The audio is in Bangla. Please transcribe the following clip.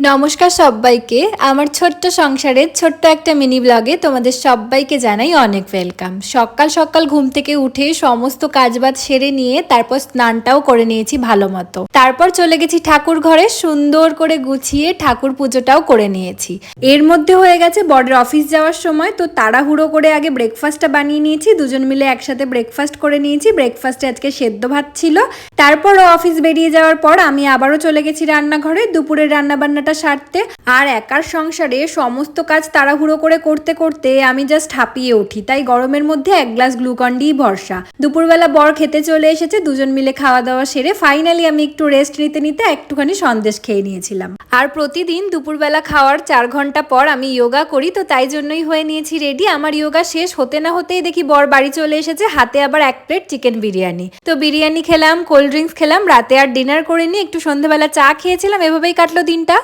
নমস্কার সবাইকে। আমার ছোট্ট সংসারের ছোট্ট একটা মিনি ব্লগে তোমাদের সবাইকে জানাই অনেক ওয়েলকাম। সকাল সকাল ঘুম থেকে উঠে সমস্ত কাজবাজ সেরে নিয়ে তারপর স্নানটাও করে নিয়েছি ভালো মতো। তারপর চলে গেছি ঠাকুর ঘরে, সুন্দর করে গুছিয়ে ঠাকুর পুজোটাও করে নিয়েছি। এর মধ্যে হয়ে গেছে বড়ের অফিস যাওয়ার সময়, তো তাড়াহুড়ো করে আগে ব্রেকফাস্টটা বানিয়ে নিয়েছি, দুজন মিলে একসাথে ব্রেকফাস্ট করে নিয়েছি। ব্রেকফাস্টে আজকে সেদ্ধ ভাত ছিল। তারপর অফিস বেরিয়ে যাওয়ার পর আমি আবারও চলে গেছি রান্নাঘরে। দুপুরের রান্না বান্নাটা সারতে আর একার সংসারে সমস্ত কাজ তাড়াহুড়ো করে করতে করতে আমি জাস্ট হাঁপিয়ে উঠি। তাই গরমের মধ্যে এক গ্লাস গ্লুকন ডি ভরসা। দুপুরবেলা বর খেতে চলে এসেছে, দুজন মিলে খাওয়া দাওয়া সেরে ফাইনালি আমি একটু রেস্ট নিতে নিতে একটুখানি সন্দেশ খেয়ে নিয়েছিলাম। আর প্রতিদিন দুপুরবেলা খাওয়ার চার ঘণ্টা পর আমি যোগা করি, তো তাই জন্যই হয়ে নিয়েছি রেডি আমার যোগা শেষ হতে না হতেই দেখি বর বাড়ি চলে এসেছে, হাতে আবার এক প্লেট চিকেন বিরিয়ানি। তো বিরিয়ানি খেলাম কোল্ড ড্রিঙ্কস খেলাম, রাতে আর ডিনার করে নিয়ে একটু সন্ধ্যেবেলা চা খেয়েছিলাম, এভাবেই কাটলো দিনটা।